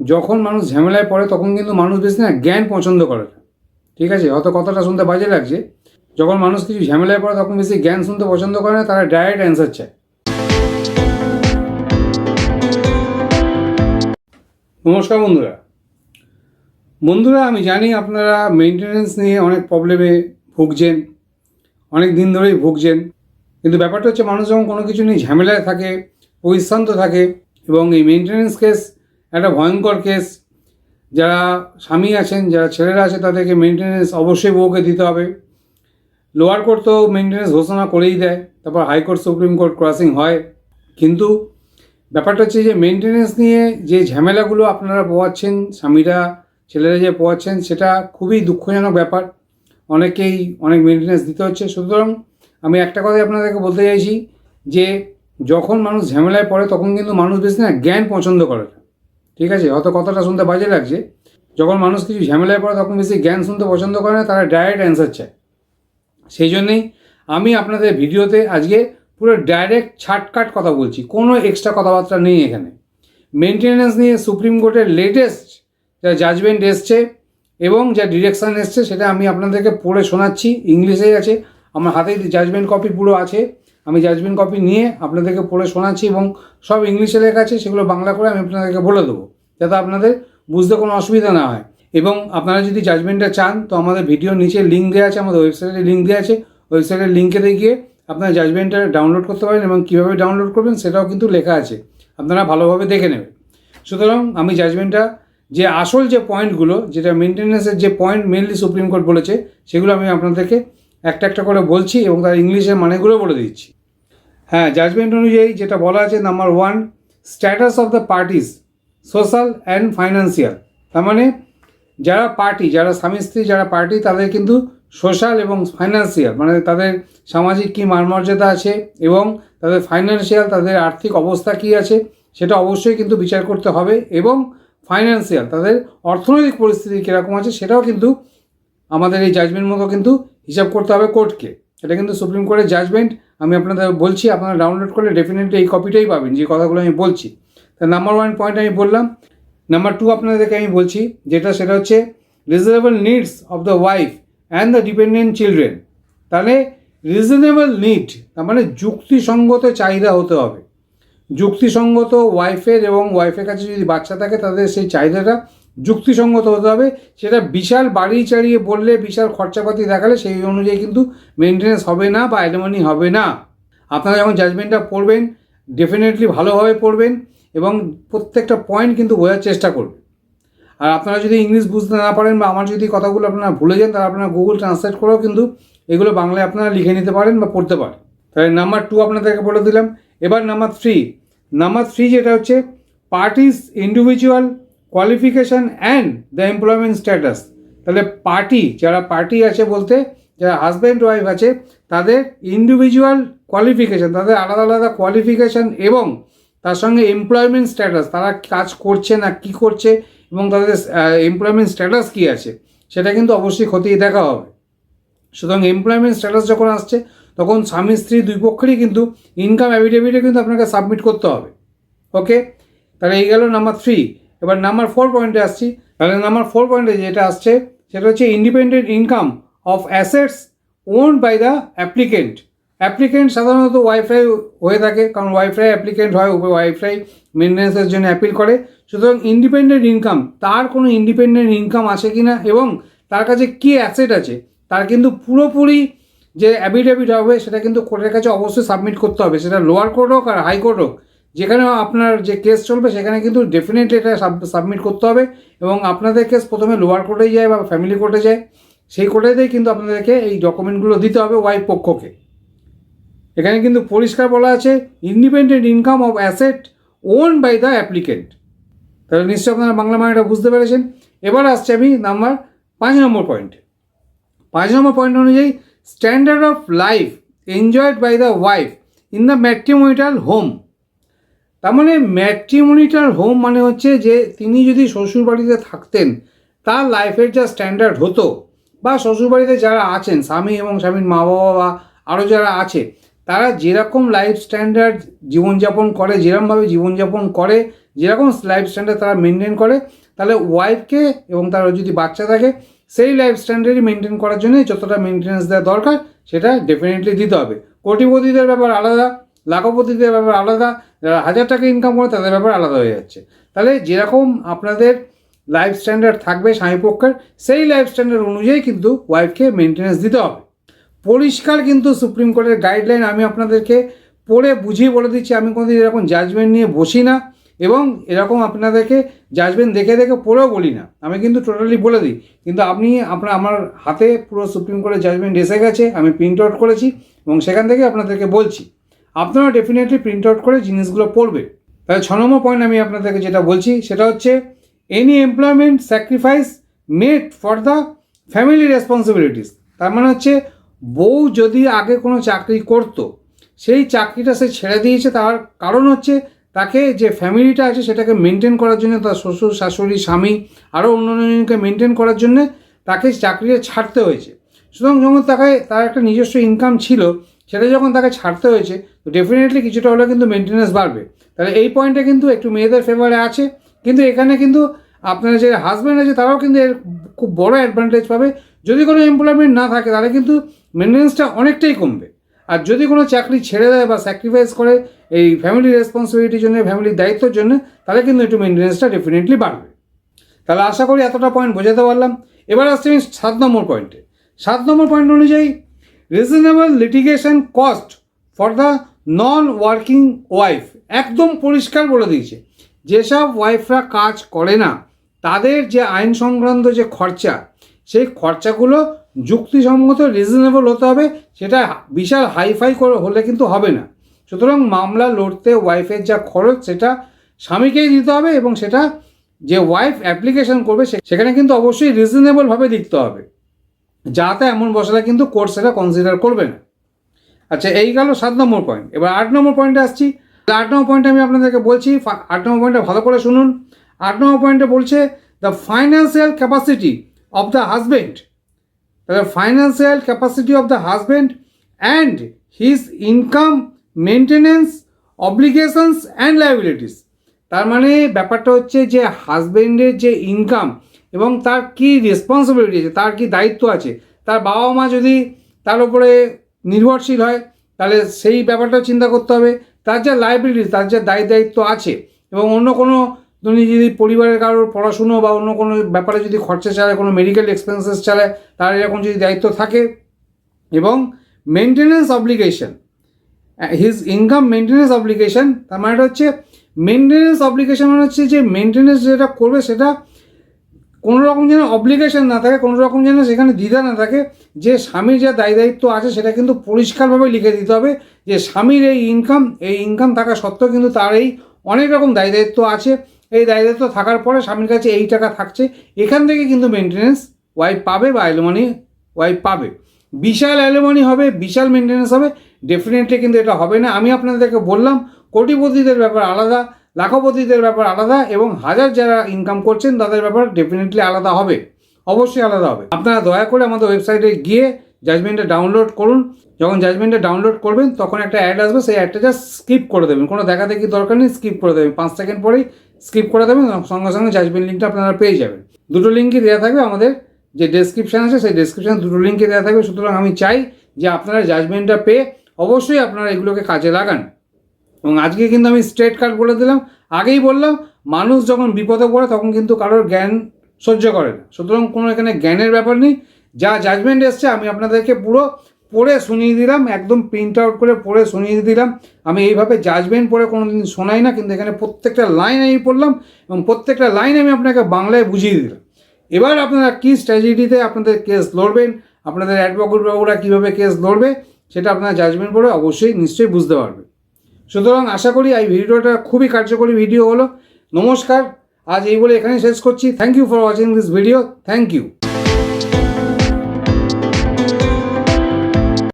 যখন মানুষ ঝামেলায় পড়ে, তখন কিন্তু মানুষ বেশি না জ্ঞান পছন্দ করে না। ঠিক আছে? হয়তো কথাটা শুনতে বাজে লাগছে। যখন মানুষ কিছু ঝামেলায় পড়ে, তখন বেশি জ্ঞান শুনতে পছন্দ করে না, তারা ডাইরেক্ট অ্যান্সার চায়। নমস্কার বন্ধুরা। বন্ধুরা, আমি জানি আপনারা মেনটেনেন্স নিয়ে অনেক প্রবলেমে ভুগছেন, অনেক দিন ধরেই ভুগছেন। কিন্তু ব্যাপারটা হচ্ছে, মানুষ যখন কোনো কিছু নিয়ে ঝামেলায় থাকে পরিশ্রান্ত থাকে এবং এই মেনটেনেন্স কেস একটা ভয়ঙ্কর কেস যারা স্বামী আছেন, যারা ছেলেরা আছে, তাদেরকে মেনটেনেন্স অবশ্যই বউকে দিতে হবে। লোয়ার কোর্ট তো মেনটেনেন্স ঘোষণা করেই দেয়, তারপর হাইকোর্ট সুপ্রিম কোর্ট ক্রসিং হয়। কিন্তু ব্যাপারটা হচ্ছে যে মেনটেনেন্স নিয়ে যে ঝামেলাগুলো আপনারা পোয়াচ্ছেন স্বামীরা, ছেলেরা যে পোয়াচ্ছেন সেটা খুবই দুঃখজনক ব্যাপার। অনেকেই অনেক মেনটেনেন্স দিতে হচ্ছে। সুতরাং আমি একটা কথাই আপনাদেরকে বলতে চাইছি যে, যখন মানুষ ঝামেলায় পড়ে, তখন কিন্তু মানুষ বেশি না জ্ঞান পছন্দ করে ঠিক আছে? হয়তো কথাটা শুনতে বাজে লাগছে। যখন মানুষ কিছু ঝামেলায় পড়ে, তখন বেশি জ্ঞান শুনতে পছন্দ করে না, তারা ডাইরেক্ট অ্যান্সার চায়। সেই জন্যেই আমি আপনাদের ভিডিওতে আজকে পুরো ডাইরেক্ট ছাটকাট কথা বলছি। কোনো এক্সট্রা কথাবার্তা নেই এখানে। মেনটেন্যান্স নিয়ে সুপ্রিম কোর্টের লেটেস্ট যা জাজমেন্ট এসছে এবং যা ডিরেকশান এসছে, সেটা আমি আপনাদেরকে পড়ে শোনাচ্ছি। ইংলিশেই আছে। আমার হাতে জাজমেন্ট কপি পুরো আছে। আমি জাজমেন্ট কপি নিয়ে আপনাদেরকে পড়ে শোনাচ্ছি এবং সব ইংলিশে লেখা আছে, সেগুলো বাংলা করে আমি আপনাদেরকে বলে দেবো, যাতে আপনাদের বুঝতে কোনো অসুবিধা না হয়। এবং আপনারা যদি জাজমেন্টটা চান, তো আমাদের ভিডিওর নিচে লিঙ্ক দেওয়া আছে, আমাদের ওয়েবসাইটে লিঙ্ক দেওয়া আছে। ওয়েবসাইটের লিঙ্কে গিয়ে আপনারা জাজমেন্টটা ডাউনলোড করতে পারেন এবং কীভাবে ডাউনলোড করবেন, সেটাও কিন্তু লেখা আছে। আপনারা ভালোভাবে দেখে নেবেন। সুতরাং আমি জাজমেন্টটা যে আসল যে পয়েন্টগুলো যেটা মেনটেন্যান্সের যে পয়েন্ট মেনলি সুপ্রিম কোর্ট বলেছে, সেগুলো আমি আপনাদেরকে একটা একটা করে বলছি এবং তার ইংলিশের মানেগুলো বলে দিচ্ছি। হ্যাঁ জাজমেন্ট অনুযায়ী যেটা বলা আছে number one status of the parties social and financial তার মানে যারা পার্টি যারা স্বামী স্ত্রী, যারা পার্টি তাদের কিন্তু সোশ্যাল এবং ফাইন্যান্সিয়াল মানে তাদের সামাজিক কী মানমর্যাদা আছে এবং তাদের ফাইন্যান্সিয়াল তাদের আর্থিক অবস্থা কী আছে, সেটা অবশ্যই কিন্তু বিচার করতে হবে এবং ফাইন্যান্সিয়াল তাদের অর্থনৈতিক পরিস্থিতি কীরকম আছে, সেটাও কিন্তু আমাদের এই জাজমেন্ট মতো কিন্তু হিসাব করতে হবে কোর্টকে এটা কিন্তু সুপ্রিম কোর্টের জাজমেন্ট আমি আপনাদের বলছি, আপনারা ডাউনলোড করলে ডেফিনেটলি এই কপিটাই পাবেন যে কথাগুলো আমি বলছি। তা নাম্বার ওয়ান পয়েন্ট আমি বললাম। নাম্বার টু আপনাদেরকে আমি বলছি, যেটা সেটা হচ্ছে reasonable needs of the wife and the dependent children তাহলে রিজনেবল নিড তার মানে যুক্তিসঙ্গত চাহিদা হতে হবে। যুক্তিসঙ্গত ওয়াইফের এবং ওয়াইফের কাছে যদি বাচ্চা থাকে, তাদের সেই চাহিদাটা যুক্তিসঙ্গত হতে হবে। সেটা বিশাল বাড়ি চাড়িয়ে বললে, বিশাল খরচাপাতি দেখালে সেই অনুযায়ী কিন্তু মেনটেন্যান্স হবে না বা অ্যালিমনি হবে না। আপনারা যখন জাজমেন্টটা পড়বেন ডেফিনেটলি ভালোভাবে পড়বেন এবং প্রত্যেকটা পয়েন্ট কিন্তু বোঝার চেষ্টা করবেন। আর আপনারা যদি ইংলিশ বুঝতে না পারেন বা আমার যদি কথাগুলো আপনারা ভুলে যান, তাহলে আপনারা গুগল ট্রান্সলেট করেও কিন্তু এগুলো বাংলায় আপনারা লিখে নিতে পারেন বা পড়তে পারেন। তাহলে নাম্বার টু আপনাদেরকে বলে দিলাম। এবার নাম্বার থ্রি নাম্বার থ্রি যেটা হচ্ছে parties individual qualification and the employment status তাহলে পার্টি যারা পার্টি আছে বলতে, যারা হাজব্যান্ড ওয়াইফ আছে, তাদের ইন্ডিভিজুয়াল কোয়ালিফিকেশান তাদের আলাদা আলাদা কোয়ালিফিকেশান এবং তার সঙ্গে এমপ্লয়মেন্ট স্ট্যাটাস তারা কাজ করছে না, কি করছে এবং তাদের এমপ্লয়মেন্ট স্ট্যাটাস কী আছে, সেটা কিন্তু অবশ্যই খতিয়ে দেখা হবে। সুতরাং এমপ্লয়মেন্ট স্ট্যাটাস যখন আসছে, তখন স্বামী স্ত্রী দুই পক্ষেরই কিন্তু ইনকাম অ্যাফিডেভিটে কিন্তু আপনাকে সাবমিট করতে হবে। ওকে তাহলে এই গেল নাম্বার থ্রি এবার নাম্বার ফোর পয়েন্টে আসছি। তাহলে নাম্বার ফোর পয়েন্টে যেটা আসছে, সেটা হচ্ছে independent income of assets own by the applicant applicant সাধারণত ওয়াইফাই হয়ে থাকে, কারণ ওয়াইফাই অ্যাপ্লিকেন্ট হয় ওয়াইফাই মেনটেন্সের জন্য অ্যাপিল করে। সুতরাং ইন্ডিপেন্ডেন্ট ইনকাম তার কোনো ইন্ডিপেন্ডেন্ট ইনকাম আছে কি না এবং তার কাছে কী অ্যাসেট আছে, তার কিন্তু পুরোপুরি যে অ্যাফিডেভিট হবে, সেটা কিন্তু কোর্টের কাছে অবশ্যই সাবমিট করতে হবে। সেটা লোয়ার কোর্ট হোক আর হাইকোর্ট হোক। যেখানে আপনার যে কেস চলবে, সেখানে কিন্তু ডেফিনেটলি এটা সাবমিট করতে হবে এবং আপনাদের কেস প্রথমে লোয়ার কোর্টে যায় বা ফ্যামিলি কোর্টে যায়, সেই কোর্টেতেই কিন্তু আপনাদেরকে এই ডকুমেন্টগুলো দিতে হবে ওয়াইফ পক্ষকে। এখানে কিন্তু পরিষ্কার বলা আছে independent income of asset own by the applicant তাহলে নিশ্চয়ই আপনারা বাংলা মানেটা বুঝতে পেরেছেন। এবার আসছে আমি নাম্বার পাঁচ নম্বর পয়েন্ট পাঁচ নম্বর পয়েন্ট অনুযায়ী standard of life enjoyed by the wife in the matrimonial home তার মানে ম্যাট্রিমোনিটাল হোম মানে হচ্ছে যে তিনি যদি শ্বশুরবাড়িতে থাকতেন, তার লাইফের যা স্ট্যান্ডার্ড হতো, বা শ্বশুরবাড়িতে যারা আছেন, স্বামী এবং স্বামীর মা বাবা বা আরও যারা আছে, তারা যেরকম লাইফ স্ট্যান্ডার্ড জীবনযাপন করে যেরকমভাবে জীবনযাপন করে, যেরকম লাইফ স্ট্যান্ডার্ড তারা মেনটেন করে, তাহলে ওয়াইফকে এবং তার যদি বাচ্চা থাকে, সেই লাইফ স্ট্যান্ডার্ডই মেনটেন করার জন্য যতটা মেনটেন্যান্স দেওয়া দরকার, সেটা ডেফিনেটলি দিতে হবে। কোটিপতিদের ব্যাপার আলাদা লাখপতিদের ব্যাপার আলাদা, যারা হাজার টাকা ইনকাম করে তাদের ব্যাপার আলাদা হয়ে যাচ্ছে। তাহলে যেরকম আপনাদের লাইফ স্ট্যান্ডার্ড থাকবে স্বামী পক্ষের সেই লাইফ স্ট্যান্ডার্ড অনুযায়ী কিন্তু ওয়াইফকে মেনটেন্যান্স দিতে হবে। পরিষ্কার কিন্তু সুপ্রিম কোর্টের গাইডলাইন আমি আপনাদেরকে পড়ে বুঝিয়ে বলে দিচ্ছি, আমি কোনোদিন এরকম জাজমেন্ট নিয়ে বসি না এবং এরকম আপনাদেরকে জাজমেন্ট দেখে দেখে পড়েও বলি না। আমি কিন্তু টোটালি বলে দিই, কিন্তু আপনি, আপনার, আমার হাতে পুরো সুপ্রিম কোর্টের জাজমেন্ট এসে গেছে, আমি প্রিন্ট আউট করেছি এবং সেখান থেকে আপনাদেরকে বলছি। আপনারা ডেফিনেটলি প্রিন্ট আউট করে জিনিসগুলো পড়বে। তাহলে ছ নম্বর পয়েন্ট আমি আপনাদেরকে যেটা বলছি, সেটা হচ্ছে any employment sacrifice made for the family responsibilities তার মানে হচ্ছে বউ যদি আগে কোনো চাকরি করতো, সেই চাকরিটা সে ছেড়ে দিয়েছে, তার কারণ হচ্ছে তাকে যে ফ্যামিলিটা আছে, সেটাকে মেনটেন করার জন্য তার শ্বশুর, শাশুড়ি, স্বামী আরও অন্যান্যকে মেনটেন করার জন্য তাকে চাকরিটা ছাড়তে হয়েছে। সুতরাং যখন তাকে, তার একটা নিজস্ব ইনকাম ছিল সেটা যখন তাকে ছাড়তে হয়েছে, তো ডেফিনেটলি কিছুটা হলেও কিন্তু মেনটেন্যান্স বাড়বে। তাহলে এই পয়েন্টটা কিন্তু একটু মেয়েদের ফেভারে আছে, কিন্তু এখানে কিন্তু আপনার যে হাজব্যান্ড আছে, তারাও কিন্তু এর খুব বড় অ্যাডভান্টেজ পাবে। যদি কোনো এমপ্লয়মেন্ট না থাকে, তাহলে কিন্তু মেনটেন্যান্সটা অনেকটাই কমবে। আর যদি কোনো চাকরি ছেড়ে দেয় বা স্যাক্রিফাইস করে এই ফ্যামিলি রেসপন্সিবিলিটির জন্য ফ্যামিলির দায়িত্বের জন্য, তাহলে কিন্তু একটু মেনটেন্যান্সটা ডেফিনেটলি বাড়বে। তাহলে আশা করি এতটা পয়েন্ট বোঝাতে পারলাম। এবার আসছি আমি সাত নম্বর পয়েন্টে সাত নম্বর পয়েন্ট অনুযায়ী reasonable litigation cost for the non working wife একদম পরিষ্কার বলে দিয়েছে। যেসব ওয়াইফরা কাজ করে না, তাদের যে আইন সংক্রান্ত যে খরচা, সেই খরচাগুলো যুক্তিসঙ্গত রিজনেবল হতে হবে, সেটা বিশাল হাইফাই করে হলে কিন্তু হবে না। সুতরাং মামলা লড়তে ওয়াইফের যা খরচ, সেটা স্বামীকেই দিতে হবে এবং সেটা যে ওয়াইফ অ্যাপ্লিকেশন করবে সেখানে কিন্তু অবশ্যই রিজনেবলভাবে লিখতে হবে। যাতে এমন বসালে কিন্তু কোর্ট সেটা কনসিডার করবে না। আচ্ছা এই গেল সাত নম্বর পয়েন্ট এবার আট নম্বর পয়েন্টে আসছি। আট নম্বর পয়েন্টে আমি আপনাদেরকে বলছি আট নম্বর পয়েন্টে ভালো করে শুনুন। আট নম্বর পয়েন্টে বলছে the financial capacity of the husband তাহলে financial capacity of the husband and his income maintenance obligations and liabilities তার মানে ব্যাপারটা হচ্ছে যে হাজবেন্ডের যে ইনকাম এবং তার কি রেসপন্সিবিলিটি আছে, তার কি দায়িত্ব আছে? তার বাবা মা যদি তার উপরে নির্ভরশীল হয়, তাহলে সেই ব্যাপারটা চিন্তা করতে হবে। তার যা লাইবিলিটি তার যা দায় দায়িত্ব আছে এবং অন্য কোনো উনি যদি পরিবারের কারোর পড়াশুনো বা অন্য কোনো ব্যাপারে যদি খরচা চালায়, কোনো মেডিকেল এক্সপেন্সেস চালায়, তার এরকম যদি দায়িত্ব থাকে এবং maintenance obligation his income maintenance obligation তার মানে হচ্ছে মেনটেনেন্স অব্লিগেশন মানে হচ্ছে যে মেনটেনেন্স যেটা করবে সেটা কোনো রকম যেন অব্লিগেশন না থাকে কোনো রকম যেন সেখানে দ্বিধা না থাকে, যে স্বামীর যা দায় দায়িত্ব আছে সেটা কিন্তু পরিষ্কারভাবে লিখে দিতে হবে যে স্বামীর এই ইনকাম এই ইনকাম থাকা সত্ত্বেও কিন্তু তার এই অনেক রকম দায় দায়িত্ব আছে। এই দায় দায়িত্ব থাকার পরে স্বামীর কাছে এই টাকা থাকছে, এখান থেকে কিন্তু মেনটেনেন্স ওয়াইফ পাবে বা অ্যালুমানি ওয়াইফ পাবে। বিশাল অ্যালুমানি হবে, বিশাল মেনটেনেন্স হবে ডেফিনেটলি কিন্তু এটা হবে না। আমি আপনাদেরকে বললাম, কোটিপতিদের ব্যাপার আলাদা লাখপতিদের ব্যাপার আলাদা এবং হাজার যারা ইনকাম করছেন, তাদের ব্যাপার ডেফিনেটলি আলাদা হবে। অবশ্যই আলাদা হবে। আপনারা দয়া করে আমাদের ওয়েবসাইটে গিয়ে জাজমেন্টটা ডাউনলোড করুন। যখন জাজমেন্টটা ডাউনলোড করবেন, তখন একটা অ্যাড আসবে, সেই অ্যাডটা জাস্ট স্কিপ করে দেবেন। কোনো দেখা দেখি দরকার নেই স্কিপ করে দেবেন। পাঁচ সেকেন্ড পরেই স্কিপ করে দেবেন সঙ্গে সঙ্গে জাজমেন্ট লিঙ্কটা আপনারা পেয়ে যাবেন। দুটো লিঙ্কই দেওয়া থাকবে আমাদের যে ডেসক্রিপশান আছে, সেই ডেসক্রিপশানে দুটো লিঙ্কে দেওয়া থাকবে। সুতরাং আমি চাই যে আপনারা জাজমেন্টটা পেয়ে অবশ্যই আপনারা এগুলোকে কাজে লাগান। এবং আজকে কিন্তু আমি স্ট্রেট কার্ড বলে দিলাম। আগেই বললাম, মানুষ যখন বিপদে পড়ে তখন কিন্তু কারোর জ্ঞান সহ্য করে না। সুতরাং কোনো এখানে জ্ঞানের ব্যাপার নেই। যা জাজমেন্ট এসছে আমি আপনাদেরকে পুরো পড়ে শুনিয়ে দিলাম, একদম প্রিন্ট আউট করে পড়ে শুনিয়ে দিলাম। আমি এইভাবে জাজমেন্ট পড়ে কোনো দিন শোনাই না, কিন্তু এখানে প্রত্যেকটা লাইন আমি পড়লাম এবং প্রত্যেকটা লাইন আমি আপনাকে বাংলায় বুঝিয়ে দিলাম। এবার আপনারা কী স্ট্র্যাটেজিতে আপনাদের কেস লড়বেন, আপনাদের অ্যাডভোকেট বাবুরা কীভাবে কেস লড়বে, সেটা আপনারা জাজমেন্ট পড়ে অবশ্যই নিশ্চয়ই বুঝতে পারবেন। সুতরাং আশা করি এই ভিডিওটা খুবই কার্যকরী ভিডিও হলো। নমস্কার, আজ এই বলে এখানেই শেষ করছি। Thank you for watching this video thank you